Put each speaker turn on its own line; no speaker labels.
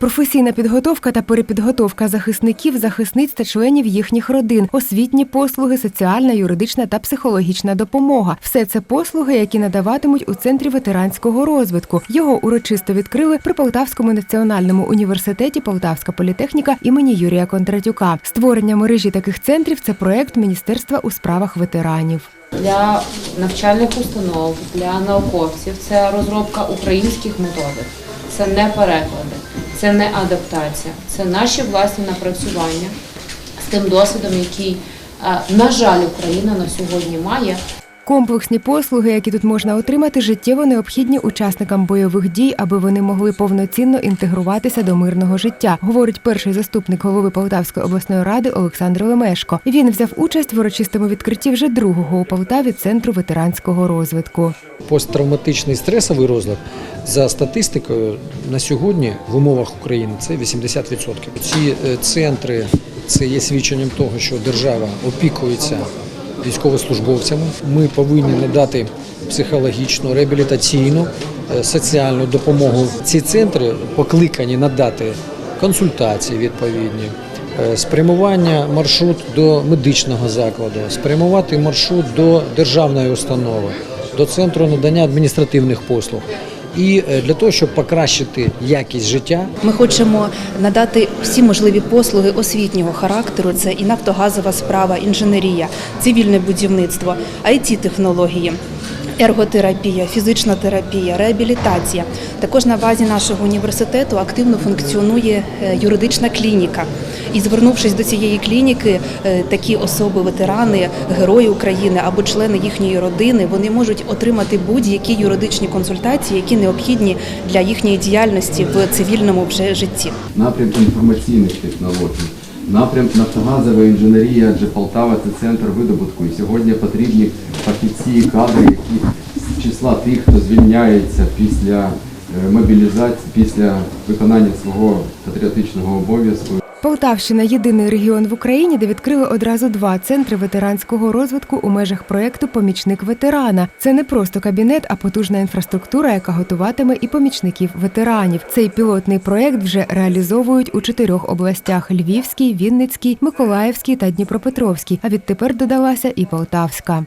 Професійна підготовка та перепідготовка захисників, захисниць та членів їхніх родин, освітні послуги, соціальна, юридична та психологічна допомога. Все це послуги, які надаватимуть у центрі ветеранського розвитку. Його урочисто відкрили при Полтавському національному університеті Полтавська політехніка імені Юрія Кондратюка. Створення мережі таких центрів це проект Міністерства у справах ветеранів.
для навчальних установ, для науковців це розробка українських методик, це не переклади, це не адаптація, це наші власні напрацювання з тим досвідом, який, е, на жаль, Україна на сьогодні має.
Комплексні послуги, які тут можна отримати, життєво необхідні учасникам бойових дій, аби вони могли повноцінно інтегруватися до мирного життя, говорить перший заступник голови Полтавської обласної ради Олександр Лемешко. Він взяв участь в урочистому відкритті вже другого у Полтаві центру ветеранського розвитку.
Посттравматичний стресовий розлад за статистикою на сьогодні в умовах України це 80%. Ці е, центри це є свідченням того, що держава опікується військовослужбовцями. Ми повинні надати психологічну, реабілітаційну, е, соціальну допомогу. Ці центри покликані надати консультації відповідні. е, Спрямування маршрут до медичного закладу, спрямувати маршрут до державної установи, до центру надання адміністративних послуг. І е, для того, щоб покращити якість життя,
Ми хочемо надати всі можливі послуги освітнього характеру. Це і нафтогазова справа, інженерія, цивільне будівництво, it технології. Ерготерапія, фізична терапія, реабілітація. Також на базі нашого університету активно функціонує е, юридична клініка. І звернувшись до цієї клініки, е, такі особи, ветерани, герої України або члени їхньої родини, вони можуть отримати будь-які юридичні консультації, які необхідні для їхньої діяльності в цивільному вже житті.
напрям інформаційних технологій, напрям нафтогазова інженерія, адже Полтава це центр видобутку. І сьогодні потрібні фахівці і кадри, які з числа тих, хто звільняється після е, мобілізації, після виконання свого патріотичного обов'язку.
Полтавщина єдиний регіон в Україні, де відкрили одразу два центри ветеранського розвитку у межах проекту Помічник ветерана. Це не просто кабінет, а потужна інфраструктура, яка готуватиме і помічників ветеранів. Цей пілотний проект вже реалізовують у чотирьох областях: Львівській, Вінницькій, Миколаївській та Дніпропетровській. А відтепер додалася і Полтавська.